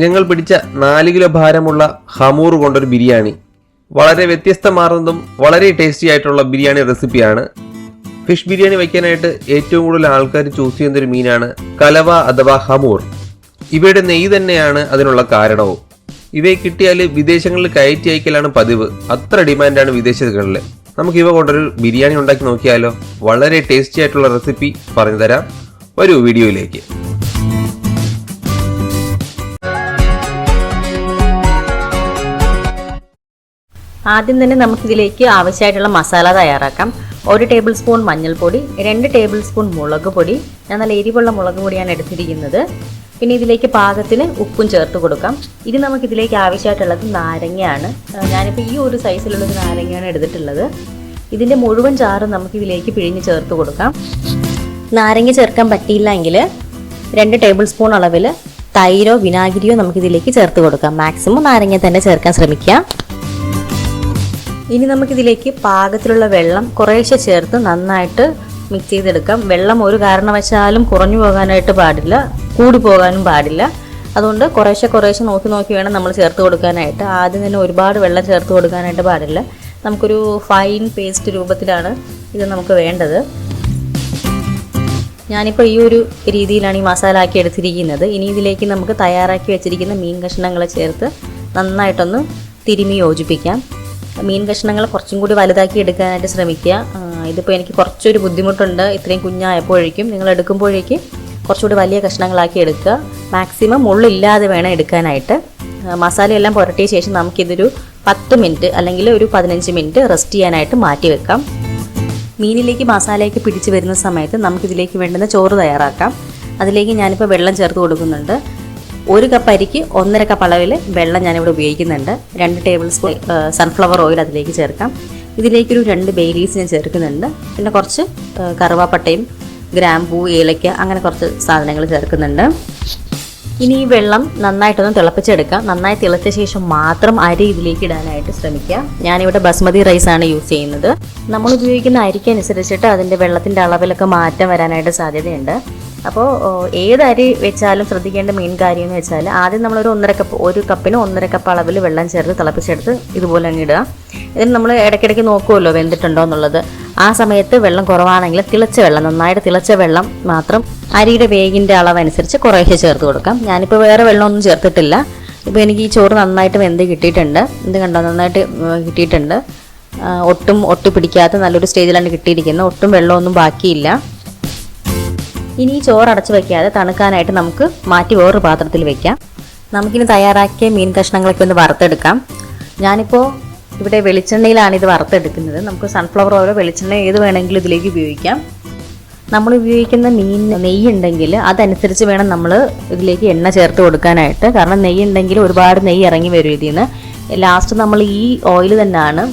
ഞങ്ങൾ പിടിച്ച നാല് കിലോ ഭാരമുള്ള ഹമൂർ കൊണ്ടൊരു ബിരിയാണി. വളരെ വ്യത്യസ്തമാർന്നതും വളരെ ടേസ്റ്റി ആയിട്ടുള്ള ബിരിയാണി റെസിപ്പിയാണ്. ഫിഷ് ബിരിയാണി വയ്ക്കാനായിട്ട് ഏറ്റവും കൂടുതൽ ആൾക്കാർ ചൂസ് ചെയ്യുന്ന ഒരു മീനാണ് കലവ അഥവാ ഹമൂർ ഇവയുടെ നെയ്യ് തന്നെയാണ് അതിനുള്ള കാരണവും. ഇവയെ കിട്ടിയാൽ വിദേശങ്ങളിൽ കയറ്റി അയക്കലാണ് പതിവ്. അത്ര ഡിമാൻഡാണ് വിദേശങ്ങളിൽ. നമുക്ക് ഇവ കൊണ്ടൊരു ബിരിയാണി ഉണ്ടാക്കി നോക്കിയാലോ? വളരെ ടേസ്റ്റി ആയിട്ടുള്ള റെസിപ്പി പറഞ്ഞു തരാം വരൂ വീഡിയോയിലേക്ക്. ആദ്യം തന്നെ നമുക്കിതിലേക്ക് ആവശ്യമായിട്ടുള്ള മസാല തയ്യാറാക്കാം. ഒരു ടേബിൾ സ്പൂൺ മഞ്ഞൾപ്പൊടി രണ്ട് ടേബിൾ സ്പൂൺ മുളക് പൊടി. ഞാൻ നല്ല എരിവുള്ള മുളക് പൊടിയാണ് എടുത്തിരിക്കുന്നത്. പിന്നെ ഇതിലേക്ക് പാകത്തിന് ഉപ്പും ചേർത്ത് കൊടുക്കാം. ഇനി നമുക്കിതിലേക്ക് ആവശ്യമായിട്ടുള്ളത് നാരങ്ങയാണ്. ഞാനിപ്പോൾ ഈ ഒരു സൈസിലുള്ള നാരങ്ങയാണ് എടുത്തിട്ടുള്ളത്. ഇതിന്റെ മുഴുവൻ ചാറ് നമുക്കിതിലേക്ക് പിഴിഞ്ഞ് ചേർത്ത് കൊടുക്കാം. നാരങ്ങ ചേർക്കാൻ പറ്റിയില്ല എങ്കിൽ രണ്ട് ടേബിൾ സ്പൂൺ അളവിൽ തൈരോ വിനാഗിരിയോ നമുക്കിതിലേക്ക് ചേർത്ത് കൊടുക്കാം. മാക്സിമം നാരങ്ങ തന്നെ ചേർക്കാൻ ശ്രമിക്കുക ഇനി നമുക്കിതിലേക്ക് പാകത്തിലുള്ള വെള്ളം കുറേശ്ശെ ചേർത്ത് നന്നായിട്ട് മിക്സ് ചെയ്തെടുക്കാം. വെള്ളം ഒരു കാരണവശാലും കുറഞ്ഞു പോകാനായിട്ട് പാടില്ല കൂടി പോകാനും പാടില്ല. അതുകൊണ്ട് കുറേശ്ശെ കുറേശ്ശെ നോക്കി നോക്കി വേണം നമ്മൾ ചേർത്ത് കൊടുക്കാനായിട്ട്. ആദ്യം തന്നെ ഒരുപാട് വെള്ളം ചേർത്ത് കൊടുക്കാനായിട്ട് പാടില്ല. നമുക്കൊരു ഫൈൻ പേസ്റ്റ് രൂപത്തിലാണ് ഇത് നമുക്ക് വേണ്ടത്. ഞാനിപ്പോൾ ഈ ഒരു രീതിയിലാണ് ഈ മസാല ആക്കി എടുത്തിരിക്കുന്നത്. ഇനി ഇതിലേക്ക് നമുക്ക് തയ്യാറാക്കി വെച്ചിരിക്കുന്ന മീൻ കഷ്ണങ്ങൾ ചേർത്ത് നന്നായിട്ടൊന്ന് തിരുമി യോജിപ്പിക്കാം. മീൻ കഷ്ണങ്ങൾ കുറച്ചും കൂടി വലുതാക്കി എടുക്കാനായിട്ട് ശ്രമിക്കുക. ഇതിപ്പോൾ എനിക്ക് കുറച്ചൊരു ബുദ്ധിമുട്ടുണ്ട്. ഇത്രയും കുഞ്ഞായപ്പോഴേക്കും നിങ്ങൾ എടുക്കുമ്പോഴേക്ക് കുറച്ചുകൂടി വലിയ കഷ്ണങ്ങളാക്കി എടുക്കുക. മാക്സിമം മുള്ളില്ലാതെ വേണം എടുക്കാനായിട്ട്. മസാലയെല്ലാം പുരട്ടിയ ശേഷം നമുക്കിതൊരു പത്ത് മിനിറ്റ് അല്ലെങ്കിൽ ഒരു പതിനഞ്ച് മിനിറ്റ് റെസ്റ്റ് ചെയ്യാനായിട്ട് മാറ്റി വെക്കാം. മീനിലേക്ക് മസാലയൊക്കെ പിടിച്ച് വരുന്ന സമയത്ത് നമുക്കിതിലേക്ക് വേണ്ടുന്ന ചോറ് തയ്യാറാക്കാം. അതിലേക്ക് ഞാനിപ്പോൾ വെള്ളം ചേർത്ത് കൊടുക്കുന്നുണ്ട്. ഒരു കപ്പ് അരിക്ക് ഒന്നര കപ്പ് അളവിൽ വെള്ളം ഞാനിവിടെ ഉപയോഗിക്കുന്നുണ്ട്. രണ്ട് ടേബിൾ സ്പൂൺ സൺഫ്ലവർ ഓയിൽ അതിലേക്ക് ചേർക്കാം. ഇതിലേക്കൊരു രണ്ട് ബേലീസ് ഞാൻ ചേർക്കുന്നുണ്ട്. പിന്നെ കുറച്ച് കറുവാപ്പട്ടയും ഗ്രാമ്പൂ ഏലയ്ക്ക അങ്ങനെ കുറച്ച് സാധനങ്ങൾ ചേർക്കുന്നുണ്ട്. ഇനി ഈ വെള്ളം നന്നായിട്ടൊന്ന് തിളപ്പിച്ചെടുക്കാം നന്നായി തിളച്ച ശേഷം മാത്രം അരി ഇതിലേക്ക് ഇടാനായിട്ട് ശ്രമിക്കുക. ഞാനിവിടെ ബസ്മതി റൈസ് ആണ് യൂസ് ചെയ്യുന്നത്. നമ്മൾ ഉപയോഗിക്കുന്ന അരിക്കനുസരിച്ചിട്ട് അതിന്റെ വെള്ളത്തിന്റെ അളവിലൊക്കെ മാറ്റം വരാനായിട്ട് സാധ്യതയുണ്ട്. അപ്പോൾ ഏത് അരി വെച്ചാലും ശ്രദ്ധിക്കേണ്ട മെയിൻ കാര്യം എന്ന് വെച്ചാൽ ആദ്യം നമ്മളൊരു ഒന്നര കപ്പ് ഒരു കപ്പിന് ഒന്നര കപ്പ് അളവിൽ വെള്ളം ചേർത്ത് തിളപ്പിച്ചെടുത്ത് ഇതുപോലെ അങ്ങ് ഇടുക. ഇതിന് നമ്മൾ ഇടയ്ക്കിടയ്ക്ക് നോക്കുമല്ലോ വെന്തിട്ടുണ്ടോ എന്നുള്ളത്. ആ സമയത്ത് വെള്ളം കുറവാണെങ്കിൽ തിളച്ച വെള്ളം നന്നായിട്ട് തിളച്ച വെള്ളം മാത്രം അരിയുടെ വേഗിന്റെ അളവനുസരിച്ച് കുറേശ്ശെ ചേർത്ത് കൊടുക്കാം. ഞാനിപ്പോൾ വേറെ വെള്ളമൊന്നും ചേർത്തിട്ടില്ല. ഇപ്പോൾ എനിക്ക് ഈ ചോറ് നന്നായിട്ട് വെന്ത് കിട്ടിയിട്ടുണ്ട്. ഇത് കണ്ടോ? നന്നായിട്ട് കിട്ടിയിട്ടുണ്ട്. ഒട്ടും ഒട്ടി പിടിക്കാത്ത നല്ലൊരു സ്റ്റേജിലാണ് കിട്ടിയിരിക്കുന്നത് ഒട്ടും വെള്ളമൊന്നും ബാക്കിയില്ല. ഇനി ഈ ചോറ് അടച്ചു വെക്കാതെ തണുക്കാനായിട്ട് നമുക്ക് മാറ്റി വേറൊരു പാത്രത്തിൽ വെക്കാം. നമുക്കിനി തയ്യാറാക്കിയ മീൻ കഷ്ണങ്ങളൊക്കെ ഒന്ന് വറുത്തെടുക്കാം. ഞാനിപ്പോൾ ഇവിടെ വെളിച്ചെണ്ണയിലാണ് ഇത് വറുത്തെടുക്കുന്നത്. നമുക്ക് സൺഫ്ലവർ ഓയിലോ വെളിച്ചെണ്ണ ഏത് വേണമെങ്കിലും ഇതിലേക്ക് ഉപയോഗിക്കാം. നമ്മൾ ഉപയോഗിക്കുന്ന മീൻ നെയ്യ് ഉണ്ടെങ്കിൽ അതനുസരിച്ച് വേണം നമ്മൾ ഇതിലേക്ക് എണ്ണ ചേർത്ത് കൊടുക്കാനായിട്ട്. കാരണം നെയ്യ് ഉണ്ടെങ്കിൽ ഒരുപാട് നെയ്യ് ഇറങ്ങി വരും ഇതിൽ നിന്ന് ലാസ്റ്റ് നമ്മൾ ഈ ഓയിൽ തന്നെയാണ്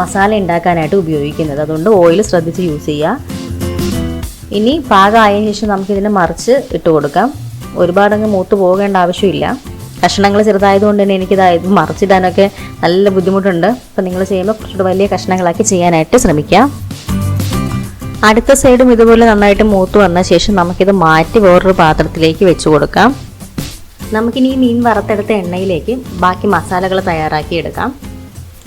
മസാല ഉണ്ടാക്കാനായിട്ട് ഉപയോഗിക്കുന്നത്. അതുകൊണ്ട് ഓയിൽ ശ്രദ്ധിച്ച് യൂസ് ചെയ്യുക ഇനി പാകമായതിനു ശേഷം നമുക്കിതിനെ മറിച്ച് ഇട്ട് കൊടുക്കാം. ഒരുപാടങ്ങ് മൂത്ത് പോകേണ്ട ആവശ്യമില്ല. കഷ്ണങ്ങൾ ചെറുതായതുകൊണ്ട് തന്നെ എനിക്കിതായത് മറിച്ചിടാനൊക്കെ നല്ല ബുദ്ധിമുട്ടുണ്ട്. അപ്പം നിങ്ങൾ ചെയ്യുമ്പോൾ കുറച്ചുകൂടി വലിയ കഷ്ണങ്ങളാക്കി ചെയ്യാനായിട്ട് ശ്രമിക്കാം അടുത്ത സൈഡും ഇതുപോലെ നന്നായിട്ട് മൂത്ത് വന്ന ശേഷം നമുക്കിത് മാറ്റി വേറൊരു പാത്രത്തിലേക്ക് വെച്ച് കൊടുക്കാം. നമുക്കിനി ഈ മീൻ വറുത്തെടുത്ത എണ്ണയിലേക്ക് ബാക്കി മസാലകൾ തയ്യാറാക്കി എടുക്കാം.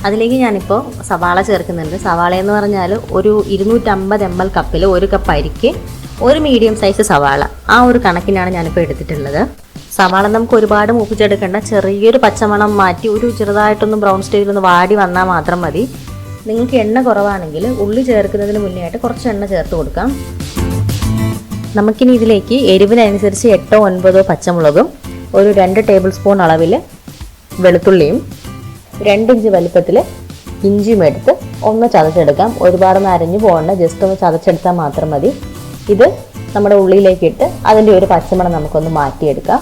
അതിലേക്ക് ഞാനിപ്പോൾ സവാള ചേർക്കുന്നുണ്ട്. സവാള എന്ന് പറഞ്ഞാൽ ഒരു ഇരുന്നൂറ്റമ്പത് എം എൽ കപ്പിൽ ഒരു കപ്പ് അരിക്ക് ഒരു മീഡിയം സൈസ് സവാള. ആ ഒരു കണക്കിനാണ് ഞാനിപ്പോൾ എടുത്തിട്ടുള്ളത്. സവാള നമുക്ക് ഒരുപാട് മൂപ്പിച്ചെടുക്കേണ്ട. ചെറിയൊരു പച്ചമണം മാറ്റി ഒരു ചെറുതായിട്ടൊന്ന് ബ്രൗൺ സ്റ്റേജിലൊന്ന് വാടി വന്നാൽ മാത്രം മതി. നിങ്ങൾക്ക് എണ്ണ കുറവാണെങ്കിൽ ഉള്ളി ചേർക്കുന്നതിന് മുന്നേ ആയിട്ട് കുറച്ച് എണ്ണ ചേർത്ത് കൊടുക്കാം. നമുക്കിനി ഇതിലേക്ക് എരിവിനനുസരിച്ച് എട്ടോ ഒൻപതോ പച്ചമുളകും ഒരു രണ്ട് ടേബിൾ സ്പൂൺ അളവിൽ വെളുത്തുള്ളിയും രണ്ട് ഇഞ്ച് വലിപ്പത്തിൽ ഇഞ്ചിയും എടുത്ത് ഒന്ന് ചതച്ചെടുക്കാം. ഒരുപാടൊന്നും അരഞ്ഞു പോകണ്ട ജസ്റ്റ് ഒന്ന് ചതച്ചെടുത്താൽ മാത്രം മതി. ഇത് നമ്മുടെ ഉള്ളിയിലേക്ക് ഇട്ട് അതിന്റെ ഒരു പച്ചമണം നമുക്കൊന്ന് മാറ്റിയെടുക്കാം.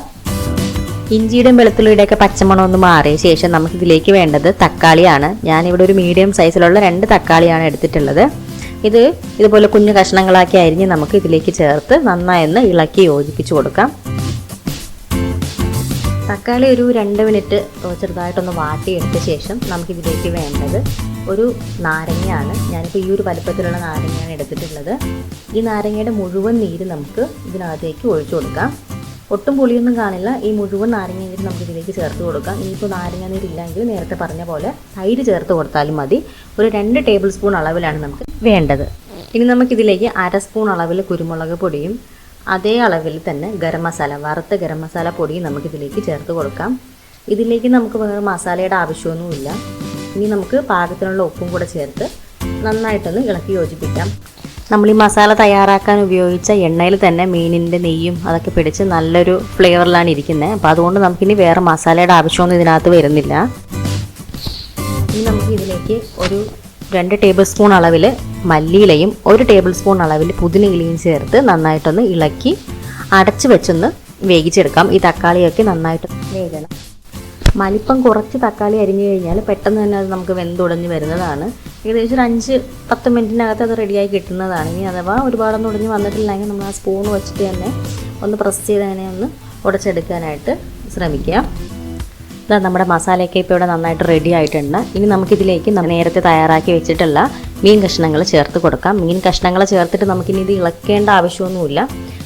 ഇഞ്ചിയുടെയും വെളുത്തുള്ളിയുടെയൊക്കെ പച്ചമണം ഒന്ന് മാറിയ ശേഷം നമുക്ക് ഇതിലേക്ക് വേണ്ടത് തക്കാളിയാണ്. ഞാനിവിടെ ഒരു മീഡിയം സൈസിലുള്ള രണ്ട് തക്കാളിയാണ് എടുത്തിട്ടുള്ളത്. ഇത് ഇതുപോലെ കുഞ്ഞു കഷ്ണങ്ങളാക്കി അരിഞ്ഞ് നമുക്ക് ഇതിലേക്ക് ചേർത്ത് നന്നായി ഒന്ന് ഇളക്കി യോജിപ്പിച്ച് കൊടുക്കാം. തക്കാളി ഒരു രണ്ട് മിനിറ്റ് ചെറുതായിട്ടൊന്ന് വാട്ടിയെടുത്ത ശേഷം നമുക്കിതിലേക്ക് വേണ്ടത് ഒരു നാരങ്ങയാണ്. ഞാനിപ്പോൾ ഈ ഒരു വലുപ്പത്തിലുള്ള നാരങ്ങയാണ് എടുത്തിട്ടുള്ളത്. ഈ നാരങ്ങയുടെ മുഴുവൻ നീര് നമുക്ക് ഇതിനകത്തേക്ക് ഒഴിച്ചു കൊടുക്കാം. ഒട്ടും പുളിയൊന്നും കാണില്ല. ഈ മുഴുവൻ നാരങ്ങ നീര് നമുക്ക് ഇതിലേക്ക് ചേർത്ത് കൊടുക്കാം. ഇനിയിപ്പോൾ നാരങ്ങ നീര് ഇല്ലെങ്കിൽ നേരത്തെ പറഞ്ഞ പോലെ തൈര് ചേർത്ത് കൊടുത്താലും മതി. ഒരു രണ്ട് ടേബിൾ സ്പൂൺ അളവിലാണ് നമുക്ക് വേണ്ടത്. ഇനി നമുക്കിതിലേക്ക് അര സ്പൂൺ അളവിൽ കുരുമുളക് പൊടിയും അതേ അളവിൽ തന്നെ ഗരം മസാല വറുത്ത ഗരം മസാല പൊടി നമുക്കിതിലേക്ക് ചേർത്ത് കൊടുക്കാം. ഇതിലേക്ക് നമുക്ക് വേറെ മസാലയുടെ ആവശ്യമൊന്നുമില്ല. ഇനി നമുക്ക് പാകത്തിനുള്ള ഉപ്പും കൂടെ ചേർത്ത് നന്നായിട്ടൊന്ന് ഇളക്കി യോജിപ്പിക്കാം. നമ്മൾ ഈ മസാല തയ്യാറാക്കാൻ ഉപയോഗിച്ച എണ്ണയിൽ തന്നെ മീനിന്റെ നെയ്യും അതൊക്കെ പിടിച്ച് നല്ലൊരു ഫ്ലേവറിലാണ് ഇരിക്കുന്നത്. അപ്പോൾ അതുകൊണ്ട് നമുക്കിനി വേറെ മസാലയുടെ ആവശ്യമൊന്നും ഇതിനകത്ത് വരുന്നില്ല. ഇനി നമുക്ക് ഇതിലേക്ക് ഒരു രണ്ട് ടേബിൾ സ്പൂൺ അളവിൽ മല്ലിയിലയും ഒരു ടേബിൾ സ്പൂൺ അളവിൽ പുതിനയിലയും ചേർത്ത് നന്നായിട്ടൊന്ന് ഇളക്കി അടച്ചു വെച്ചൊന്ന് വേവിച്ചെടുക്കാം. ഈ തക്കാളിയൊക്കെ നന്നായിട്ട് വേകണം. മലിപ്പം കുറച്ച് തക്കാളി അരിഞ്ഞു കഴിഞ്ഞാൽ പെട്ടെന്ന് തന്നെ അത് നമുക്ക് വെന്തുടഞ്ഞ് വരുന്നതാണ്. ഏകദേശം ഒരു അഞ്ച് പത്ത് മിനിറ്റിനകത്ത് അത് റെഡിയായി കിട്ടുന്നതാണ്. ഇനി അഥവാ ഒരുപാടൊന്നും ഉടഞ്ഞ് വന്നിട്ടില്ലെങ്കിൽ നമ്മൾ ആ സ്പൂൺ വെച്ചിട്ട് തന്നെ ഒന്ന് പ്രസ് ചെയ്ത് തന്നെ ഒന്ന് ഉടച്ചെടുക്കാനായിട്ട് ശ്രമിക്കുക ഇതാ നമ്മുടെ മസാലയൊക്കെ ഇപ്പോൾ ഇവിടെ നന്നായിട്ട് റെഡി ആയിട്ടുണ്ട്. ഇനി നമുക്കിതിലേക്ക് നേരത്തെ തയ്യാറാക്കി വെച്ചിട്ടുള്ള മീൻ കഷ്ണങ്ങൾ ചേർത്ത് കൊടുക്കാം. മീൻ കഷ്ണങ്ങൾ ചേർത്തിട്ട് നമുക്കിനി ഇത് ഇളക്കേണ്ട ആവശ്യമൊന്നുമില്ല.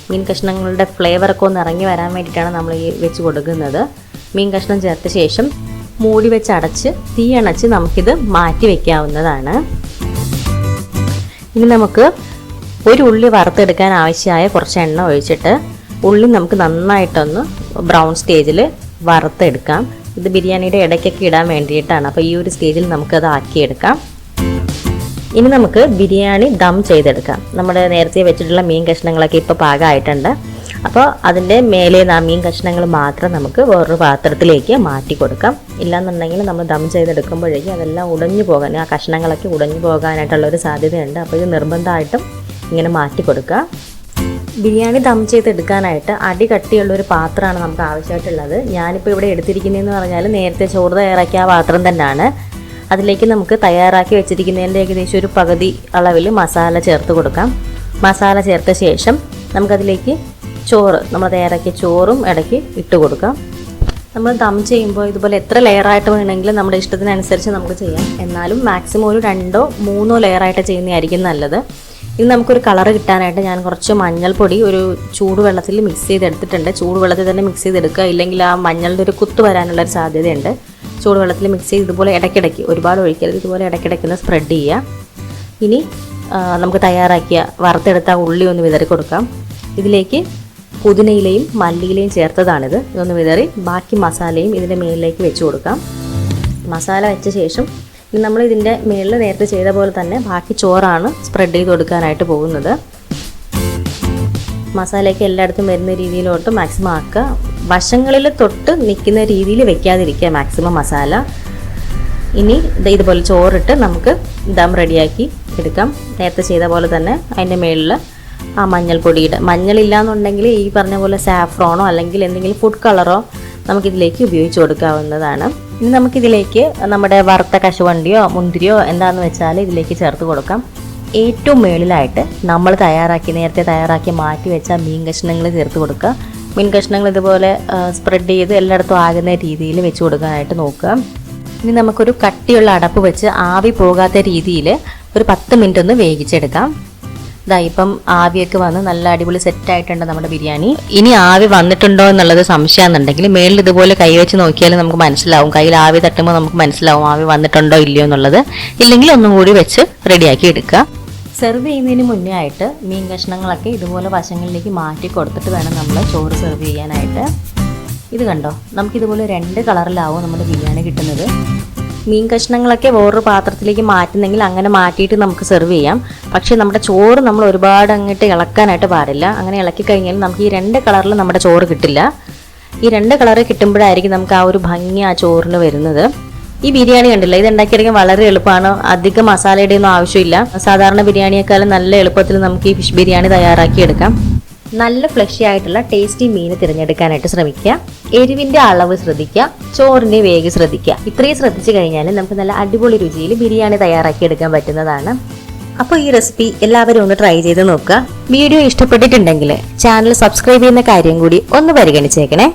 മീൻ കഷ്ണങ്ങളുടെ ഫ്ലേവറൊക്കെ ഒന്ന് ഇറങ്ങി വരാൻ വേണ്ടിയിട്ടാണ് നമ്മൾ ഈ വെച്ച് കൊടുക്കുന്നത്. മീൻ കഷ്ണം ചേർത്ത ശേഷം മൂടി വെച്ച് അടച്ച് തീ അണച്ച് നമുക്കിത് മാറ്റി വയ്ക്കാവുന്നതാണ് ഇനി നമുക്ക് ഒരു ഉള്ളി വറുത്തെടുക്കാൻ ആവശ്യമായ കുറച്ച് എണ്ണ ഒഴിച്ചിട്ട് ഉള്ളി നമുക്ക് നന്നായിട്ടൊന്ന് ബ്രൗൺ സ്റ്റേജിൽ വറുത്തെടുക്കാം. ഇത് ബിരിയാണിയുടെ ഇടയ്ക്കൊക്കെ ഇടാൻ വേണ്ടിയിട്ടാണ്. അപ്പോൾ ഈ ഒരു സ്റ്റേജിൽ നമുക്കത് ആക്കിയെടുക്കാം. ഇനി നമുക്ക് ബിരിയാണി ദം ചെയ്തെടുക്കാം. നമ്മുടെ നേരത്തെ വെച്ചിട്ടുള്ള മീൻ കഷ്ണങ്ങളൊക്കെ ഇപ്പോൾ പാകമായിട്ടുണ്ട്. അപ്പോൾ അതിന്റെ മേലെ ആ മീൻ കഷ്ണങ്ങൾ മാത്രം നമുക്ക് വേറൊരു പാത്രത്തിലേക്ക് മാറ്റി കൊടുക്കാം. ഇല്ലാന്നുണ്ടെങ്കിൽ നമ്മൾ ദം ചെയ്തെടുക്കുമ്പോഴേക്കും അതെല്ലാം ഉടഞ്ഞു പോകാൻ ആ കഷ്ണങ്ങളൊക്കെ ഉടഞ്ഞു പോകാനായിട്ടുള്ള ഒരു സാധ്യതയുണ്ട്. അപ്പോൾ ഇത് നിർബന്ധമായിട്ടും ഇങ്ങനെ മാറ്റി കൊടുക്കുക. ബിരിയാണി ദം ചെയ്തെടുക്കാനായിട്ട് അടി കട്ടിയുള്ള ഒരു പാത്രമാണ് നമുക്ക് ആവശ്യമായിട്ടുള്ളത്. ഞാനിപ്പോൾ ഇവിടെ എടുത്തിരിക്കുന്നതെന്ന് പറഞ്ഞാൽ നേരത്തെ ചോറ് തയ്യാറാക്കിയ ആ പാത്രം തന്നെയാണ്. അതിലേക്ക് നമുക്ക് തയ്യാറാക്കി വെച്ചിരിക്കുന്നതിന്റെ ഏകദേശം ഒരു പകുതി അളവിൽ മസാല ചേർത്ത് കൊടുക്കാം. മസാല ചേർത്ത ശേഷം നമുക്കതിലേക്ക് ചോറ് നമ്മൾ തയ്യാറാക്കിയ ചോറും ഇടയ്ക്ക് ഇട്ട് കൊടുക്കാം. നമ്മൾ ദം ചെയ്യുമ്പോൾ ഇതുപോലെ എത്ര ലെയറായിട്ട് വേണമെങ്കിലും നമ്മുടെ ഇഷ്ടത്തിനനുസരിച്ച് നമുക്ക് ചെയ്യാം. എന്നാലും മാക്സിമം ഒരു രണ്ടോ മൂന്നോ ലെയറായിട്ട് ചെയ്യുന്നതായിരിക്കും നല്ലത്. ഇത് നമുക്കൊരു കളർ കിട്ടാനായിട്ട് ഞാൻ കുറച്ച് മഞ്ഞൾപ്പൊടി ഒരു ചൂടുവെള്ളത്തിൽ മിക്സ് ചെയ്തെടുത്തിട്ടുണ്ട്. ചൂടുവെള്ളത്തിൽ തന്നെ മിക്സ് ചെയ്തെടുക്കുക. ഇല്ലെങ്കിൽ ആ മഞ്ഞളുടെ ഒരു കുത്ത് വരാനുള്ള ഒരു സാധ്യതയുണ്ട്. ചൂടുവെള്ളത്തിൽ മിക്സ് ചെയ്ത് ഇതുപോലെ ഇടയ്ക്കിടയ്ക്ക് ഒരുപാട് ഒഴിക്കരുത്. ഇതുപോലെ ഇടയ്ക്കിടയ്ക്ക് ഒന്ന് സ്പ്രെഡ് ചെയ്യുക. ഇനി നമുക്ക് തയ്യാറാക്കിയ വറുത്തെടുത്ത ഉള്ളി ഒന്ന് വിതറി കൊടുക്കാം. ഇതിലേക്ക് പുതിനയിലയും മല്ലിയിലയും ചേർത്തതാണിത്. ഇതൊന്ന് വിതറി ബാക്കി മസാലയും ഇതിന്റെ മേലിലേക്ക് വെച്ച് കൊടുക്കാം. മസാല വെച്ച ശേഷം ഇനി നമ്മൾ ഇതിന്റെ മേളിൽ നേരത്തെ ചെയ്ത പോലെ തന്നെ ബാക്കി ചോറാണ് സ്പ്രെഡ് ചെയ്ത് കൊടുക്കാനായിട്ട് പോകുന്നത്. മസാലയൊക്കെ എല്ലായിടത്തും വരുന്ന രീതിയിലോട്ട് മാക്സിമം ആക്കുക. വശങ്ങളിൽ തൊട്ട് നിൽക്കുന്ന രീതിയിൽ വെക്കാതിരിക്കുക മാക്സിമം മസാല. ഇനി ഇതുപോലെ ചോറിട്ട് നമുക്ക് ദം റെഡിയാക്കി എടുക്കാം. നേരത്തെ ചെയ്ത പോലെ തന്നെ അതിന്റെ മേളിൽ ആ മഞ്ഞൾപ്പൊടിയുടെ മഞ്ഞളില്ലാന്നുണ്ടെങ്കിൽ ഈ പറഞ്ഞ പോലെ സാഫ്രോണോ അല്ലെങ്കിൽ എന്തെങ്കിലും ഫുഡ് കളറോ നമുക്കിതിലേക്ക് ഉപയോഗിച്ച് കൊടുക്കാവുന്നതാണ്. ഇനി നമുക്കിതിലേക്ക് നമ്മുടെ വറുത്ത കശുവണ്ടിയോ മുന്തിരിയോ എന്താണെന്ന് വെച്ചാൽ ഇതിലേക്ക് ചേർത്ത് കൊടുക്കാം. ഏറ്റവും മേളിലായിട്ട് നമ്മൾ തയ്യാറാക്കി നേരത്തെ തയ്യാറാക്കി മാറ്റി വെച്ച മീൻ കഷ്ണങ്ങൾ ചേർത്ത് കൊടുക്കുക. മീൻ കഷ്ണങ്ങൾ ഇതുപോലെ സ്പ്രെഡ് ചെയ്ത് എല്ലായിടത്തും ആകുന്ന രീതിയിൽ വെച്ച് കൊടുക്കാനായിട്ട് നോക്കുക. ഇനി നമുക്കൊരു കട്ടിയുള്ള അടപ്പ് വെച്ച് ആവി പോകാത്ത രീതിയിൽ ഒരു പത്ത് മിനിറ്റ് ഒന്ന് വേവിച്ചെടുക്കാം. ഇതാ ഇപ്പം ആവിയൊക്കെ വന്ന് നല്ല അടിപൊളി സെറ്റ് ആയിട്ടുണ്ട് നമ്മുടെ ബിരിയാണി. ഇനി ആവി വന്നിട്ടുണ്ടോ എന്നുള്ളത് സംശയമാണെന്നുണ്ടെങ്കിൽ മേളിൽ ഇതുപോലെ കൈവച്ച് നോക്കിയാൽ നമുക്ക് മനസ്സിലാവും. കയ്യിൽ ആവി തട്ടുമ്പോൾ നമുക്ക് മനസ്സിലാവും ആവി വന്നിട്ടുണ്ടോ ഇല്ലയോ എന്നുള്ളത്. ഇല്ലെങ്കിൽ ഒന്നും കൂടി വെച്ച് റെഡിയാക്കി എടുക്കുക. സെർവ് ചെയ്യുന്നതിന് മുന്നേ ആയിട്ട് മീൻ കഷ്ണങ്ങളൊക്കെ ഇതുപോലെ വശങ്ങളിലേക്ക് മാറ്റി കൊടുത്തിട്ട് വേണം നമ്മൾ ചോറ് സെർവ് ചെയ്യാനായിട്ട്. ഇത് കണ്ടോ? നമുക്കിതുപോലെ രണ്ട് കളറിലാവും നമ്മുടെ ബിരിയാണി കിട്ടുന്നത്. മീൻ കഷ്ണങ്ങളൊക്കെ വേറൊരു പാത്രത്തിലേക്ക് മാറ്റുന്നെങ്കിൽ അങ്ങനെ മാറ്റിയിട്ട് നമുക്ക് സെർവ് ചെയ്യാം. പക്ഷേ നമ്മുടെ ചോറ് നമ്മൾ ഒരുപാട് അങ്ങോട്ട് ഇളക്കാനായിട്ട് പാടില്ല. അങ്ങനെ ഇളക്കി കഴിഞ്ഞാൽ നമുക്ക് ഈ രണ്ട് കളറിൽ നമ്മുടെ ചോറ് കിട്ടില്ല. ഈ രണ്ട് കളറ് കിട്ടുമ്പോഴായിരിക്കും നമുക്ക് ആ ഒരു ഭംഗി ആ ചോറിന് വരുന്നത്. ഈ ബിരിയാണി കണ്ടില്ല? ഇത് ഉണ്ടാക്കിയെടുക്കാൻ വളരെ എളുപ്പമാണ്. അധികം മസാലയുടെ ഒന്നും ആവശ്യമില്ല. സാധാരണ ബിരിയാണിയേക്കാളും നല്ല എളുപ്പത്തിൽ നമുക്ക് ഈ ഫിഷ് ബിരിയാണി തയ്യാറാക്കി എടുക്കാം നല്ല ഫ്ലഷി ആയിട്ടുള്ള ടേസ്റ്റി മീൻ തിരഞ്ഞെടുക്കാനായിട്ട് ശ്രമിക്കുക. എരിവിന്റെ അളവ് ശ്രദ്ധിക്കുക. ചോറിന്റെ വേഗം ശ്രദ്ധിക്കുക. ഇത്രയും ശ്രദ്ധിച്ചു കഴിഞ്ഞാൽ നമുക്ക് നല്ല അടിപൊളി രുചിയിൽ ബിരിയാണി തയ്യാറാക്കി എടുക്കാൻ പറ്റുന്നതാണ്. അപ്പോൾ ഈ റെസിപ്പി എല്ലാവരും ഒന്ന് ട്രൈ ചെയ്ത് നോക്കുക. വീഡിയോ ഇഷ്ടപ്പെട്ടിട്ടുണ്ടെങ്കിൽ ചാനൽ സബ്സ്ക്രൈബ് ചെയ്യുന്ന കാര്യം കൂടി ഒന്ന് പരിഗണിച്ചേക്കണേ.